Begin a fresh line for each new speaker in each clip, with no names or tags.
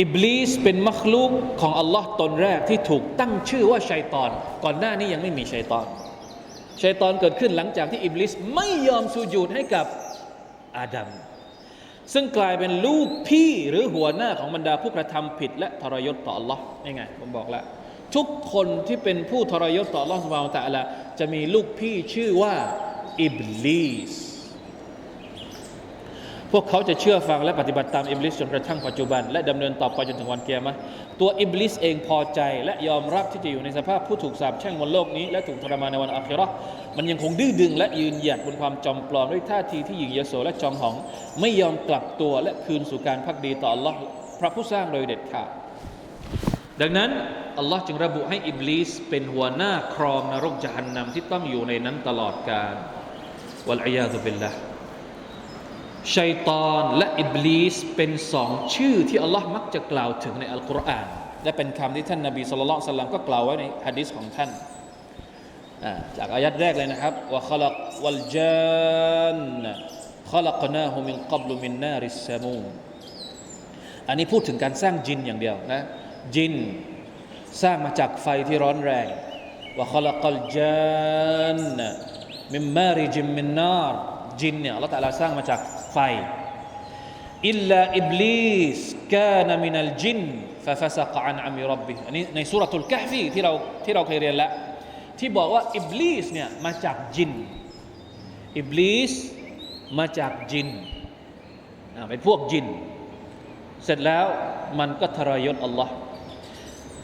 อิบลิสเป็นมัคลูกของอัลลอฮ์ตนแรกที่ถูกตั้งชื่อว่าชัยตอน ก่อนหน้านี้ยังไม่มีชัยตอนชัยตอนเกิดขึ้นหลังจากที่อิบลิสไม่ยอมสุญูดให้กับอาดัมซึ่งกลายเป็นลูกพี่หรือหัวหน้าของบรรดาผู้กระทำผิด และทรยศต่อ Allah นี่ไงผมบอกแล้ว ทุกคนที่เป็นผู้ทรยศต่อ Allah สุบฮานตะอาลาจะมีลูกพี่ชื่อว่าอิบลิส พวกเขาจะเชื่อฟังและปฏิบัติตามอิบลิสจนกระทั่งปัจจุบัน และดำเนินต่อไปจนถึงวันเกียรมะตัวอิบลิสเองพอใจ และยอมรับที่จะอยู่ในสภาพผู้ถูกสาปแช่งบนโลกนี้และถูกทรมานในวันอาคิเราะมันยังคงดื้อดึง และยืนหยัดบนความจอมปลอมด้วยท่าทีที่หยิ่งยโสและจองหอง ไม่ยอมกลับตัวและคืนสู่การพักดีต่อ Allah พระผู้สร้างโดยเด็ดขาดดังนั้นอัลลอฮ์จึงระบุให้อิบลิสเป็นหัวหน้าครองนรกจหันนำที่ต้องอยู่ในนั้นตลอดกาลวัลอียาตุบิลละ ชัยตอนและอิบลิสเป็นสองชื่อที่อัลลอฮ์มักจะกล่าวถึงในอัลกุรอานและเป็นคำที่ท่านนบีสุลต่านสลัมก็กล่าวไว้ในฮะดิษของท่านอ่าจากอายัดแรกเลยนะครับว่าขลักวัลจานขลักนาหูมินกับลุมินนาริสมูอันนี้พูดถึงการสร้างจินอย่างเดียวนะจินสร้างมาจากไฟที่ร้อนแรงว่าขลักลจานมิมมาริจิมมินนารจินเนี่ยอัลลอฮฺตะอาลาสร้างมาจาก ไฟอิลลาอิบลิสกานมินัลจินฟะฟะซะกะอันอามิรับบิอันนี้ในสุรทูลกะฮฟีที่เราที่เราเคยเรียนแล้ว ที่บอกว่าอิบลิสเนี่ยมาจากจินอิบลิสมาจากจินอ่าเป็นพวกจิน เสร็จแล้วมันก็ทรยศอัลลอฮ์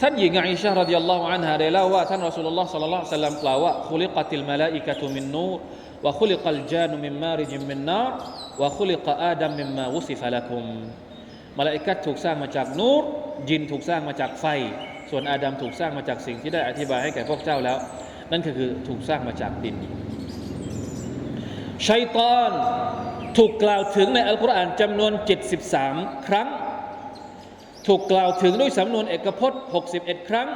ท่านหญิงอิชาฮ์รดิยัลลอฮุอันฮาได้เล่าว่าท่านรอสูลุลลอฮ์สัลลัลลอฮุอะลัยฮิวะซัลลัมกล่าวว่าคุลิกัติลมาลาอิกะตุมินนูร วะคุลิกัลจานุมิมมาริจิมมินนารวะคุลิกะอาดัมมิมมาวุสิฟะละกุมมาลาอิกัตถูกสร้างมาจากนูรจินถูกสร้างมาจากไฟ ส่วนอาดัมถูกสร้างมาจากสิ่งที่ได้อธิบายให้แก่พวกเจ้าแล้ว นั่นก็คือถูกสร้างมาจากดินชัยตอนถูกกล่าวถึงในอัลกุรอานจำนวน 73 ครั้ง ถูกกล่าวถึงด้วยสำนวนเอกพจน์ 61 ครั้ง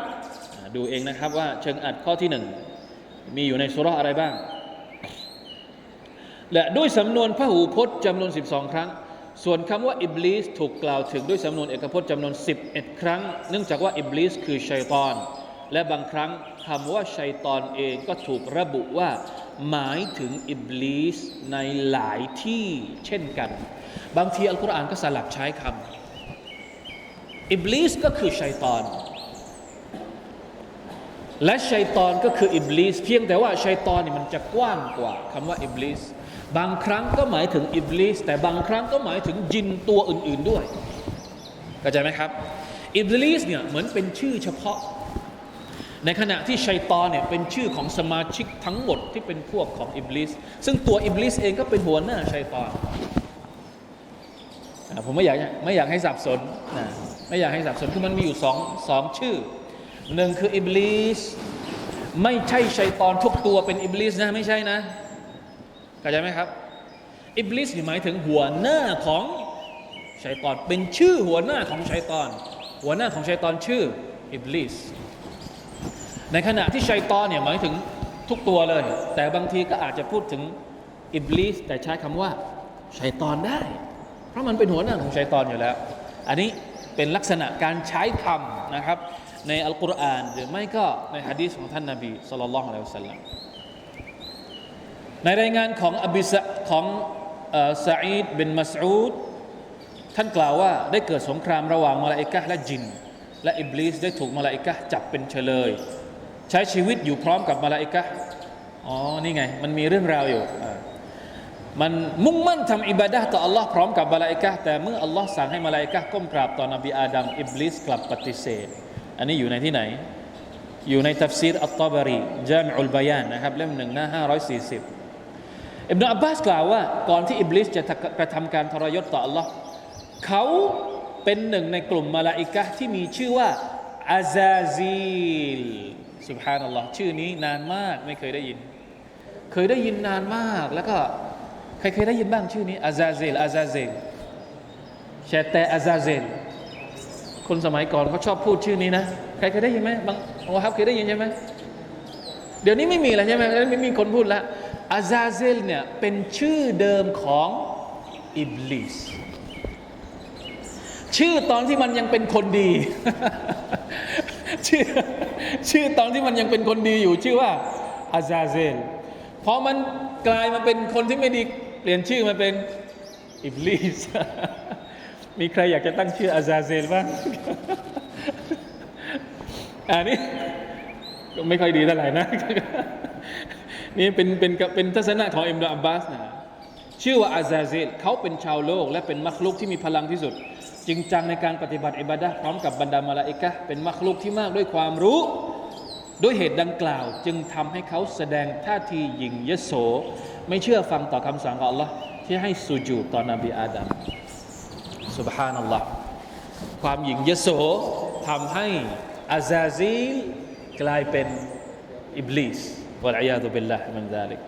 ดูเองนะครับว่าเชิงอัดข้อที่หนึ่งมีอยู่ในสุรอะไรบ้าง และด้วยสำนวนพหูพจน์จำนวน 12 ครั้ง ส่วนคำว่าอิบลิสถูกกล่าวถึงด้วยสำนวนเอกพจน์จำนวน 11 ครั้ง เนื่องจากว่าอิบลิสคือชัยตอน และบางครั้งคำว่าชัยตอนเองก็ถูกระบุว่า หมายถึงอิบลิสในหลายที่เช่นกัน บางทีอัลกุรอานก็สลับใช้คำอิบลิสก็คือชัยตอน และชัยตอนก็คืออิบลิสเพียงแต่ว่าชัยตอนนี่มันจะกว้างกว่าคำว่าอิบลิสบางครั้งก็หมายถึงอิบลิสแต่บางครั้งก็หมายถึงจินตัวอื่น ๆด้วยเข้าใจไหมครับอิบลิสเนี่ยเหมือนเป็นชื่อเฉพาะ ในขณะที่ชัยตอนเนี่ยเป็นชื่อของสมาชิกทั้งหมดที่เป็นพวกของอิบลิสซึ่งตัวอิบลิสเองก็เป็นหัวหน้าชัยตอนผมไม่อยากไม่อยากให้สับสนนะไม่อยากให้สับสนคือมันมีอยู่สองสองชื่อ หนึ่งคืออิบลิสไม่ใช่ชัยตอนทุกตัวเป็นอิบลิสนะไม่ใช่นะเข้าใจไหมครับ อิบลิสหมายถึงหัวหน้าของชัยตอนเป็นชื่อหัวหน้าของชัยตอน หัวหน้าของชัยตอนชื่ออิบลิสในขณะที่ชัยตอนเนี่ยหมายถึงทุกตัวเลย แต่บางทีก็อาจจะพูดถึงอิบลิสแต่ใช้คำว่าชัยตอนได้ เพราะมันเป็นหัวหน้าของชัยตอนอยู่แล้ว อันนี้เป็นลักษณะการใช้คำนะครับ ในอัลกุรอาน หรือไม่ก็ในฮะดีษของท่านนาบีสุลต่านละฮ์อะลัยฮิวสัลลัมในรายงานของอบิสของซาอีดบินมัสอูดท่านกล่าวว่าได้เกิดสงครามระหว่างมาลาอิกะและจิน และอิบลิสได้ถูกมาลาอิกะจับเป็นเฉลย ใช้ชีวิตอยู่พร้อมกับมาลาอิกะอ๋อนี่ไง มันมีเรื่องราวอยู่มันมุ่งมั่นทำอิบาดะห์ต่อ Allah พร้อมกับมาลาอิกะแต่เมื่อ Allah สั่งให้มาลาอิกะก้มกราบต่อนบีอาดัมอิบลิสกลับปฏิเสธ อันนี้อยู่ในที่ไหน อยู่ในตัฟซีรอัตตบารีจามอุลบายานนะครับเล่มหนึ่งหน้าห้าร้อยสี่สิบอิบนาอับบาสกล่าวว่า ก่อนที่อิบลิสจะกระทำการทรยศต่อ Allah เขาเป็นหนึ่งในกลุ่มมาลาอิกะที่มีชื่อว่าอาซาซีลสุบฮานัลลอฮ์ชื่อนี้นานมากไม่เคยได้ยิน เคยได้ยินนานมากแล้วก็ใครเคยได้ยินบ้างชื่อนี้อาซาเซลอาซาเซลแชตแต่อาซาเซล คนสมัยก่อนเขาชอบพูดชื่อนี้นะใครเคยได้ยินไหมบางอ้ครับเคยได้ยินใช่ไหมเดี๋ยวนี้ไม่มีแล้วใช่ไหมไม่มีคนพูดแล้วอาซาเซลเนี่ยเป็นชื่อเดิมของอิบลิสชื่อตอนที่มันยังเป็นคนดี ชื่อชื่อตอนที่มันยังเป็นคนดีอยู่ชื่อว่าอาซาเซลพอมันกลายมาเป็นคนที่ไม่ดี เปลี่ยนชื่อมาเป็นอิบลิส มีใครอยากจะตั้งชื่ออาซาเซลบ้างอันนี้ก็ไม่ค่อยดีเท่าไหร่นะ นี่เป็นเป็นเป็นทัศนะของอิมรุอับบาสนะ ชื่อว่าอาซาเซลเขาเป็นชาวโลก และเป็นมักลุกที่มีพลังที่สุด จริงจังในการปฏิบัติอิบาดะพร้อมกับบรรดามาลาอิกะเป็นมักลุกที่มากด้วยความรู้ด้วยเหตุดังกล่าว จึงทำให้เขาแสดงท่าทีหยิ่งยโส ไม่เชื่อฟังต่อคำสั่งของ Allah ที่ให้สุญูต่อนบีอาดัม สุบฮานัลลอฮ์ความหยิ่งยโสทำให้อาซาซีลกลายเป็นอิบลิสวะลัยยาตุบิลลาฮ์มินซาลิก